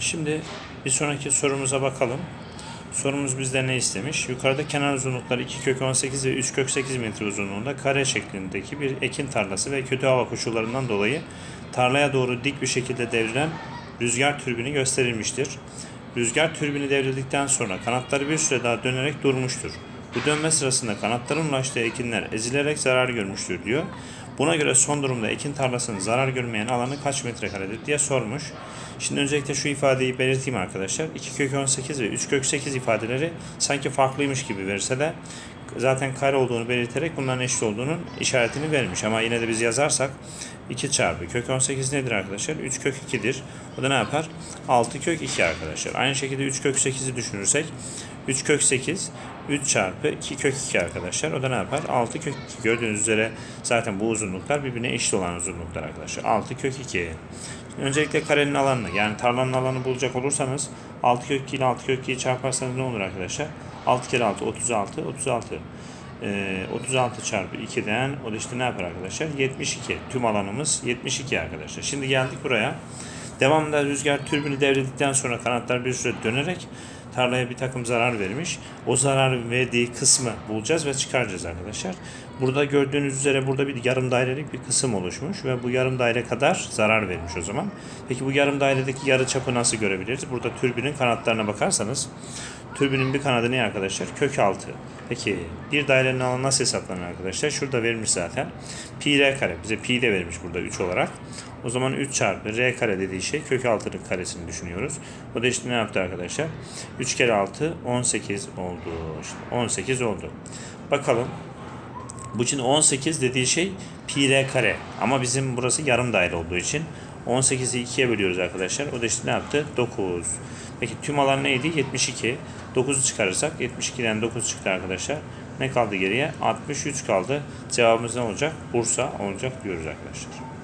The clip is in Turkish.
Şimdi bir sonraki sorumuza bakalım. Sorumuz bizden ne istemiş? Yukarıda kenar uzunlukları 2 kök 18 ve 3 kök 8 metre uzunluğunda kare şeklindeki bir ekin tarlası ve kötü hava koşullarından dolayı tarlaya doğru dik bir şekilde devrilen rüzgar türbini gösterilmiştir. Rüzgar türbini devrildikten sonra kanatları bir süre daha dönerek durmuştur. Bu dönme sırasında kanatların ulaştığı ekinler ezilerek zarar görmüştür diyor. Buna göre son durumda ekin tarlasının zarar görmeyen alanı kaç metrekaredir diye sormuş. Şimdi öncelikle şu ifadeyi belirteyim arkadaşlar. 2 kök 18 ve 3 kök 8 ifadeleri sanki farklıymış gibi verse de zaten kare olduğunu belirterek bunların eşit olduğunun işaretini vermiş. Ama yine de biz yazarsak 2 çarpı kök 18 nedir arkadaşlar? 3 kök 2'dir. O da ne yapar? 6 kök 2 arkadaşlar. Aynı şekilde 3 kök 8'i düşünürsek 3 kök 8 3 çarpı 2 kök 2 arkadaşlar. O da ne yapar? 6 kök 2. Gördüğünüz üzere zaten bu uzunluklar birbirine eşit olan uzunluklar arkadaşlar. 6 kök 2. Öncelikle karenin alanını yani tarlanın alanını bulacak olursanız 6 kök 2 ile 6 kök 2'yi çarparsanız ne olur arkadaşlar? 6 kere 6 36 36. Ee, 36 çarpı 2'den o da işte ne yapar arkadaşlar? 72. Tüm alanımız 72 arkadaşlar. Şimdi geldik buraya. Devamında rüzgar türbini devrildikten sonra kanatlar bir süre dönerek tarlaya bir takım zarar vermiş. O zarar verdiği kısmı bulacağız ve çıkaracağız arkadaşlar. Burada gördüğünüz üzere burada bir yarım dairelik bir kısım oluşmuş ve bu yarım daire kadar zarar vermiş o zaman. Peki bu yarım dairedeki yarı çapı nasıl görebiliriz? Burada türbinin kanatlarına bakarsanız türbinin bir kanadı ne arkadaşlar? Kök 6. Peki bir dairenin alanı nasıl hesaplanır arkadaşlar? Şurada verilmiş zaten. Pi r kare. Bize pi de vermiş burada 3 olarak. O zaman 3 çarpı r kare dediği şey kök 6'nın karesini düşünüyoruz. O da işte ne yaptı arkadaşlar? 3 kere 6 18 oldu. İşte 18 oldu. Bakalım. Bu için 18 dediği şey pi r kare. Ama bizim burası yarım daire olduğu için 18'i 2'ye bölüyoruz arkadaşlar. O da işte ne yaptı? 9. Peki tüm alan neydi? 72. 9'u çıkarırsak 72'den 9 çıktı arkadaşlar. Ne kaldı geriye? 63 kaldı. Cevabımız ne olacak? Bursa olacak diyoruz arkadaşlar.